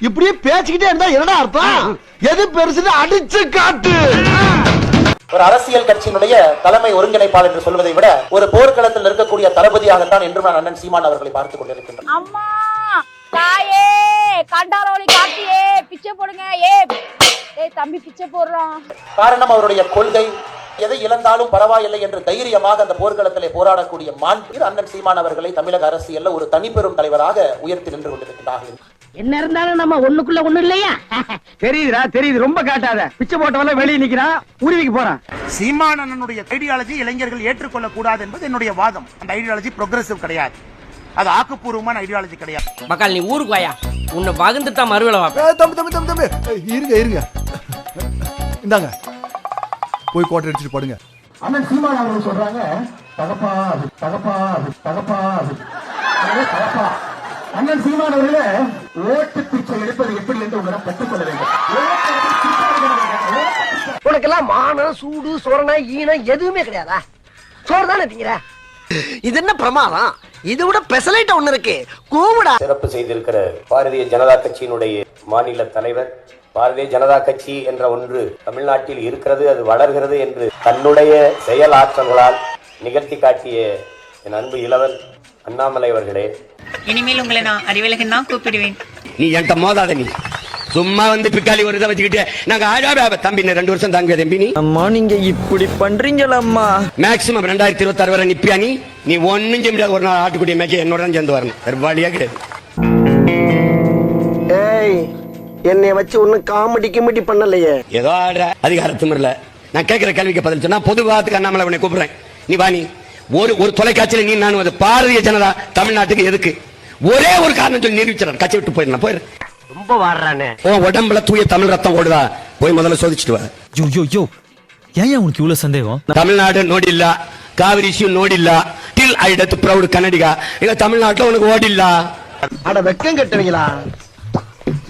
இப்படியே பேசிக்கிட்டே இருந்தா என்னடா அர்த்தம்? எது பெருசுன்னு அடிச்சு காட்டு. ஒரு அரசியல் கட்சியினுடைய தலைமை ஒருங்கிணைப்பாளர் என்று சொல்வதை விட ஒரு போர்க்களத்தில் இருக்கக்கூடிய தளபதியாகத்தான் என்று நான் அண்ணன் சீமான் அவர்களை பார்த்துக் கொண்டிருக்கின்றேன். அம்மா தாயே கண்டாரோலி காட்டியே பிச்சை போடுங்க. ஏ ஏய் தம்பி பிச்சை போடுறான். காரணம் அவருடைய கொள்கை எதை இழந்தாலும் பரவாயில்லை என்று தைரியமாக அந்த போர்க்களத்திலே போராடக்கூடிய மாண்பு அண்ணன் சீமான் அவர்களை தமிழக அரசியல்ல ஒரு தனிப்பெரும் தலைவராக உயர்த்தி நின்று கொண்டிருக்கிறார்கள் என்ன இருந்தாலும் நம்ம ஒண்ணுக்குள்ள ஒண்ணு இல்லையா? தெரியுதுடா தெரியுது. ரொம்ப காட்டாத. பிச்சை போட்டவன வெளியே நிக்கிறான் உருவிக்கு போறான். சீமானனுடைய ஐடியாலஜி இளைஞர்கள் ஏற்றுக்கொள்ள கூடாது என்பது என்னுடைய வாதம். அந்த ஐடியாலஜி ப்ரோக்ரசிவ் கிடையாது. அது ஆக்கப்பூர்வமான ஐடியாலஜி கிடையாது. மக்கால் நீ ஊருக்கு வாயா. உன்னை வகுந்து தான் ஏய், தம்பி தம்பி தம்பி தம்பி. இருங்க இருங்க. இந்தாங்க. போய் கோட்டை அடிச்சுட்டு படுங்க. அண்ணன் சீமான் அவர்கள் சொல்றாங்க தகப்பா தகப்பா தகப்பா. தகப்பா. அண்ணன் சீமான் அவர்களே ஓட்டு பிச்சை எடுப்பது எப்படி என்று உங்களிடம் கற்றுக்கொள்ள வேண்டும். உனக்கெல்லாம் மானம் சூடு சொரணை ஈனம் எதுவுமே கிடையாதா? சோறு தானே திங்கிற? இது என்ன பிரமாதம்? இது விட பெசலைட்ட ஒண்ணு இருக்கு. கூவுடா. சிறப்பு செய்திருக்கிற பாரதிய ஜனதா கட்சியினுடைய மாநில தலைவர் பாரதிய ஜனதா கட்சி என்ற ஒன்று தமிழ்நாட்டில் இருக்கிறது அது வளர்கிறது என்று தன்னுடைய செயல் ஆற்றல்களால் நிகழ்த்தி காட்டிய என் அன்பு இளவல் அண்ணாமலை அவர்களே. இனிமேல் உங்களை நான் அறிவழகன் தான் கூப்பிடுவேன். நீ என்கிட்ட மோதாத நீ. சும்மா வந்து பிக்காலி ஒரு இதை வச்சுக்கிட்டு நாங்க ஆஜா தம்பி ரெண்டு வருஷம் தாங்க தம்பி நீ. அம்மா நீங்க இப்படி பண்றீங்களம்மா. மேக்சிமம் ரெண்டாயிரத்தி இருபத்தி ஆறு வரை நிப்பியா நீ? நீ ஒன்னும் செய்ய முடியாது. ஒரு நாள் ஆட்டுக்குடி மேய்க்க என்னோட தான் சேர்ந்து வரணும். வழியா கிடையாது ஏய் என்னை வச்சு ஒண்ணும் காமெடி கிமெடி பண்ணலையே. ஏதோ ஆடுற. அதிகார திமிரல நான் கேட்கிற கேள்விக்கு பதில் சொன்னா பொது விவாதத்துக்கு அண்ணாமலை உன்னை கூப்பிடுறேன். நீ வா நீ. ஒரு ஒரு தொலைக்காட்சியில நீ நான் வந்து பாரதிய ஜனதா தமிழ்நாட்டுக்கு எதுக்கு? ஒரே ஒரு காரணம் சொல்லி நிரூபிச்சிடறேன் கட்சி விட்டு போயிடலாம் போயிரு. ரொம்ப வாடுறானே. உன் உடம்புல தூய தமிழ் ரத்தம் ஓடுதா? போய் முதல்ல சோதிச்சுட்டு வா. யோ யோ யோ. ஏன் உனக்கு இவ்வளவு சந்தேகம்? தமிழ்நாடு நோடில்ல. Kaveri issue நோடில்ல. Till I death proud Kannadiga. எங்க தமிழ்நாட்டுல உனக்கு ஓடில்ல. அட வெக்கம் கட்டுவீங்களா?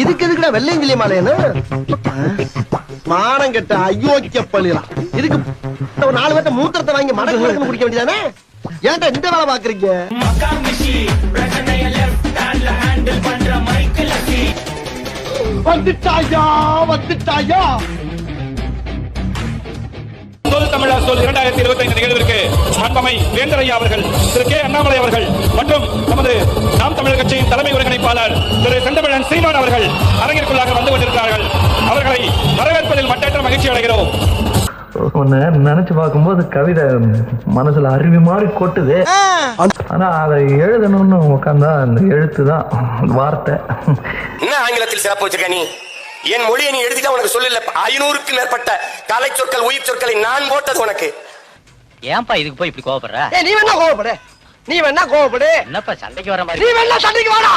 இதுக்கு எதுக்குடா வெள்ளையங்கிலி மாலையனு மானம் கெட்ட அயோக்கிய பள்ளிலாம் இதுக்கு ஒரு நாலு பேர்த்த மூத்திரத்தை வாங்கி மடக்கு மடக்கு குடிக்க வேண்டியதானே? ஏன்டா இந்த வேலை பாக்குறீங்க? வந்துட்டாயா வந்துட்டாயா? சொல் தமிழா சொல் இரண்டாயிரத்தி இருபத்தி ஐந்து நிகழ்விற்கு ஐயா அவர்கள் திரு கே அண்ணாமலை அவர்கள் மற்றும் நமது நாம் தமிழர் கட்சியின் தலைமை ஒருங்கிணைப்பாளர் திரு செந்தமிழன் சீமான் அவர்கள் அரங்கிற்குள்ளாக வந்து கொண்டிருக்கிறார்கள். அவர்களை வரவேற்பதில் மட்டற்ற மகிழ்ச்சி அடைகிறோம். நினைச்சு பார்க்கும்போது கவிதை மனசுல அருவி மாதிரி கொட்டுது. ஆனா அதை எழுதணும்னு உட்காந்தா அந்த எழுத்து தான் வார்த்தை. என்ன ஆங்கிலத்தில் சிறப்பு வச்சிருக்க நீ? என் மொழியை நீ எழுதிட்டா உனக்கு சொல்லல ஐநூறுக்கு மேற்பட்ட கலை சொற்கள் உயிர் சொற்களை நான் போட்டது உனக்கு. ஏன்பா இதுக்கு போய் இப்படி கோவப்படுற? நீ வேணா கோவப்படு. நீ வேணா கோவப்படு. என்னப்பா சண்டைக்கு வர நீ வேணா சண்டைக்கு வாடா.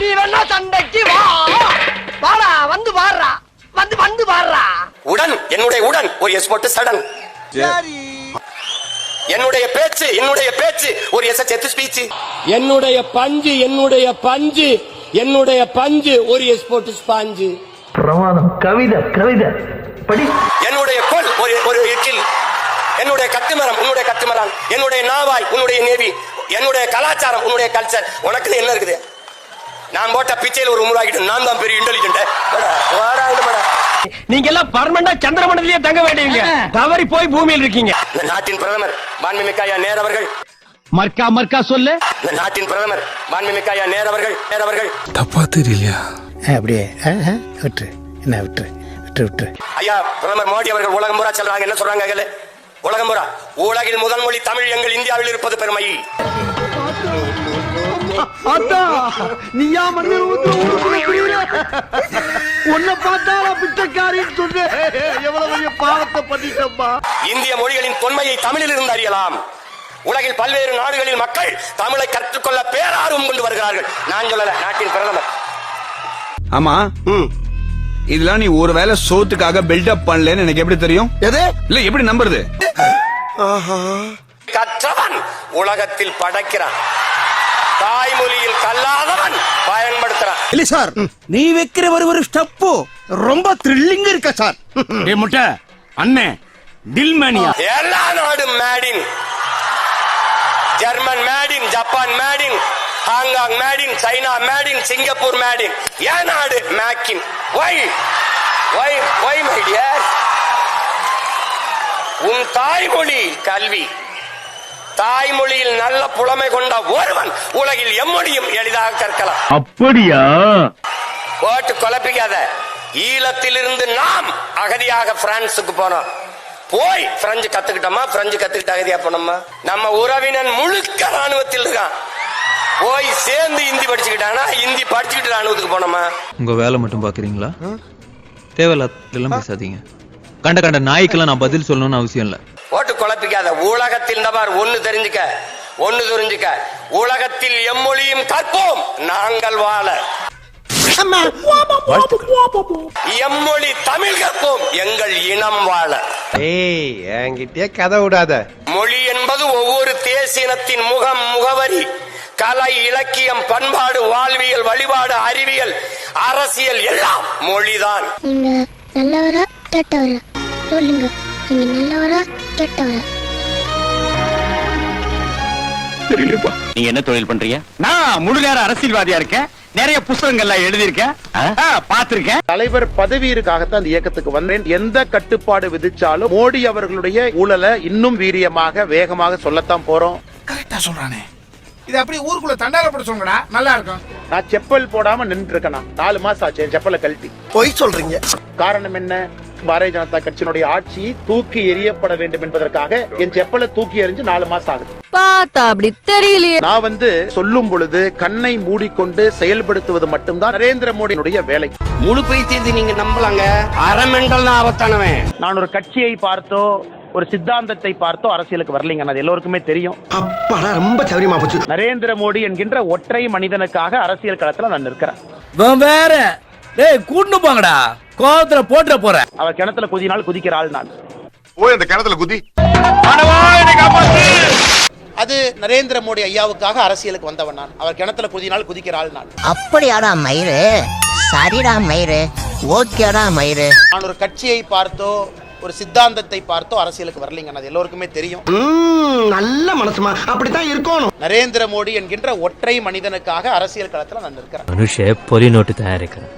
நீ வேணா சண்டைக்கு வா. வாடா வந்து பாடுறா வந்து வந்து பாடுறா உடன் என்னுடைய உடன். ஒரு எஸ் போட்டு சடன் என்னுடைய பேச்சு என்னுடைய பேச்சு. ஒரு எஸ் எத்து ஸ்பீச் என்னுடைய பஞ்சு என்னுடைய பஞ்சு. என்னுடைய பஞ்சு ஒரு எஸ் போட்டு ஸ்பாஞ்சு பிரமாதம். கவிதை கவிதை. படி. என்னுடைய கொல் ஒரு ஒரு எச்சில் என்னுடைய கட்டுமரம் உன்னுடைய கட்டுமரம் என்னுடைய நாவாய் உன்னுடைய நேவி. என்னுடைய கலாச்சாரம் உன்னுடைய கல்ச்சர் உனக்கு என்ன இருக்குது? நான் போட்ட பிச்சையில் ஒரு உருவாக்கிட்டு நான் தான் பெரிய இன்டெலிஜென்ட் நீங்க எல்லாம் பர்மனண்டா சந்திரமண்டலத்திலேயே தங்க வேண்டியவங்க. தவறி போய் பூமியில் இருக்கீங்க. இந்த நாட்டின் பிரதமர் பான்மிமிக்காயா நேர் அவர்கள். மர்க்கா மர்க்கா சொல்லு. இந்த நாட்டின் பிரதமர் பான்மிமிக்காயா நேர் அவர்கள் நேர் அவர்கள். தப்பா தெரியலையா? அப்படியே. விட்டுரு. என்ன விட்டுரு? விட்டுரு விட்டுரு. ஐயா பிரதமர் மோடி அவர்கள் உலகம் பூரா சொல்றாங்க. என்ன சொல்றாங்க? உலகம் பூரா. உலகில் முதல் மொழி தமிழ் எங்கள் இந்தியாவில் இருப்பது பெருமை. அத்தா நீயா மண்ணு உன்னை பார்த்தாலா பிச்சைக்காரின்னு சொன்னேன் எவ்வளவு பெரிய பாவத்தை பண்ணிட்டப்பா இந்திய மொழிகளின் தொன்மையை தமிழில் இருந்து அறியலாம். உலகில் பல்வேறு நாடுகளில் மக்கள் தமிழை கற்றுக்கொள்ள பேரார்வம் கொண்டு வருகிறார்கள். நான் சொல்லல நாட்டின் பிரதமர். ஆமா. இதெல்லாம் நீ ஒருவேளை சோத்துக்காக பில்டப் பண்ணலன்னு எனக்கு எப்படி தெரியும்? எது? இல்ல எப்படி நம்புறது? கற்றவன் உலகத்தில் படைக்கிறான். தாய்மொழியில் கல்லாதவன் பயன்படுத்துறான். இல்ல சார். நீ வைக்கிற ஒரு ஒரு ஸ்டெப்பு ரொம்ப த்ரில்லிங் இருக்க சார்? ஏ முட்டை. அண்ணே டில்மேனியா எல்லா நாடும் made in German made in Japan made in Hong Kong made in China made in Singapore made in ஏன் நாடு? Make in why why why my dear உன் தாய்மொழி கல்வி தாய்மொழியில் நல்ல புலமை கொண்ட ஒருவன் உலகில் எம்மொழியும் எளிதாக கற்கலாம். அப்படியா? போட்டு குழப்பிக்காத. ஈழத்திலிருந்து நாம் அகதியாக பிரான்சுக்கு போனோம். போய் பிரெஞ்சு கத்துக்கிட்டோமா? பிரெஞ்சு கத்துக்கிட்டு அகதியா போனோமா? நம்ம உறவினன் முழுக்க ராணுவத்தில் இருக்கான். போய் சேர்ந்து ஹிந்தி படிச்சுக்கிட்டானா ஹிந்தி படிச்சுக்கிட்டு ராணுவத்துக்கு போனோமா? உங்க வேலை மட்டும் பாக்குறீங்களா? தேவையில்லாம் பேசாதீங்க. கண்ட கண்ட நாய்க்கெல்லாம் நான் பதில் சொல்லணும்னு அவசியம் இல்லை. போட்டு குழப்பிக்காத. உலகத்தில் இந்த மாதிரி ஒண்ணு தெரிஞ்சுக்க ஒண்ணு தெரிஞ்சுக்க. உலகத்தில் எம்மொழியும் கற்போம் நாங்கள் வாழ. எம்மொழி தமிழ் கற்போம் எங்கள் இனம் வாழ. ஏய் என்கிட்டயே கதை விடாத. மொழி என்பது ஒவ்வொரு தேசினத்தின் முகம் முகவரி. கலை இலக்கியம் பண்பாடு வாழ்வியல் வழிபாடு அறிவியல் அரசியல் எல்லாம் மொழிதான். நீங்க நல்லவரா கெட்டவரா? சொல்லுங்க. நீங்க நல்லவரா கெட்டவரா? நீங்க என்ன தொழில் பண்றீங்க? நான் முழு நேர அரசியல்வாதியா இருக்கேன். நிறைய புத்தகங்கள்லாம் எழுதியிருக்கேன். பார்த்திருக்கேன். தலைவர் பதவியிற்காகத்தான் அந்த இயக்கத்துக்கு வந்தேன். எந்த கட்டுப்பாடு விதிச்சாலும் மோடி அவர்களுடைய ஊழலை இன்னும் வீரியமாக வேகமாக சொல்லத்தான் போறோம். கரெக்டா சொல்றானே. இது அப்படியே ஊருக்குள்ள தண்டார போட சொல்லுங்கடா. நல்லா இருக்கும். நான் செப்பல் போடாம நின்று இருக்கேன் நாலு மாசம் ஆச்சு என் செப்பலை கழட்டி. பொய் சொல்றீங்க. காரணம் என்ன? பாரதிய ஜனதா கட்சியினுடைய ஆட்சி தூக்கி எறியப்பட வேண்டும் என்பதற்காக என் செப்பலை தூக்கி எறிஞ்சு நாலு மாசம் ஆகுது. பார்த்தா அப்படி தெரியலையே. நான் வந்து சொல்லும் பொழுது கண்ணை மூடிக்கொண்டு செயல்படுத்துவது மட்டும்தான் நரேந்திர மோடியினுடைய வேலை. முழு பைத்தியத்தை நீங்க நம்பலாங்க. அறமெண்டல் ஆபத்தானவன். நான் ஒரு கட்சியை பார்த்தோ ஒரு சித்தாந்தத்தை பார்த்தோ அரசியலுக்கு வரலைங்க. அது எல்லோருக்குமே தெரியும். ரொம்ப சௌரியமா போச்சு. நரேந்திர மோடி என்கின்ற ஒற்றை மனிதனுக்காக அரசியல் களத்துல நான் நிற்கிறேன். வேற. டேய் கூட்டு போங்கடா. கோவத்துல போட்டுற போற. அவர் கிணத்துல குதினால் குதிக்கிற ஆள் நான். போய் அந்த கிணத்துல குதி. அது நரேந்திர மோடி ஐயாவுக்காக அரசியலுக்கு வந்தவன் நான். அவர் கிணத்துல குதினால் குதிக்கிற ஆள் நான். அப்படியாடா மயிறு? சரிடா மயிறு. ஓகேடா மயிறு. நான் ஒரு கட்சியை பார்த்தோ ஒரு சித்தாந்தத்தை பார்த்தோ அரசியலுக்கு வரலைங்க. அது எல்லோருக்குமே தெரியும். நல்ல மனசுமா? அப்படித்தான் இருக்கணும். நரேந்திர மோடி என்கின்ற ஒற்றை மனிதனுக்காக அரசியல் களத்துல நான் நிற்கிறேன். மனுஷ பொலி நோட்டு தயாரிக்கிறேன்.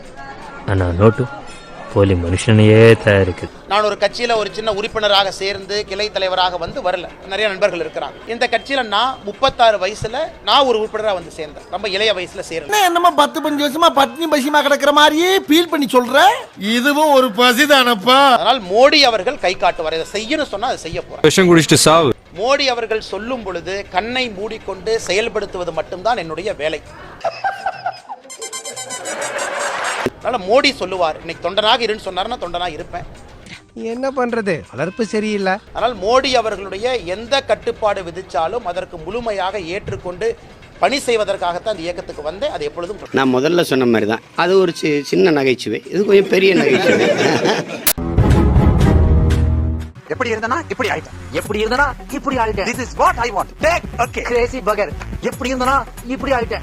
ஆனா நோட்டு போலி மனுஷனையே தயாரிக்குது. நான் ஒரு கட்சியில ஒரு சின்ன உறுப்பினராக சேர்ந்து கிளை தலைவராக வந்து வரல. நிறைய நண்பர்கள் இருக்கிறாங்க. இந்த கட்சியில நான் முப்பத்தாறு வயசுல நான் ஒரு உறுப்பினரா வந்து சேர்ந்தேன். ரொம்ப இளைய வயசுல சேர்ந்தேன். என்னமா பத்து பஞ்சு வருஷமா பட்னி பசிமா கிடக்குற மாதிரியே ஃபீல் பண்ணி சொல்ற? இதுவும் ஒரு பசிதானப்பா அதனால் மோடி அவர்கள் கை காட்டுவார். இதை செய்யணும் சொன்னா அதை செய்ய போறேன் விஷம் குடிச்சிட்டு சாவு. மோடி அவர்கள் சொல்லும் பொழுது கண்ணை மூடிக்கொண்டு செயல்படுத்துவது மட்டும்தான் என்னுடைய வேலை. அதனால மோடி சொல்லுவார் இன்னைக்கு தொண்டனாக இருன்னு சொன்னாருன்னா தொண்டனாக இருப்பேன். என்ன பண்றது? வளர்ப்பு சரியில்லை. ஆனால் மோடி அவர்களுடைய எந்த கட்டுப்பாடு விதிச்சாலும் அதற்கு முழுமையாக ஏற்றுக்கொண்டு பணி செய்வதற்காகத்தான் அந்த இயக்கத்துக்கு வந்தேன். அது எப்பொழுதும் நான் முதல்ல சொன்ன மாதிரி தான் அது ஒரு சி- சின்ன நகைச்சுவை. இது கொஞ்சம் பெரிய நகைச்சுவை. எப்படி இருந்தனா? இப்படி ஆயிட்டேன். எப்படி இருந்தனா? இப்படி ஆயிட்டேன். This is what I want take okay crazy பகர் எப்படி இருந்தனா? இப்படி ஆயிட்டேன்.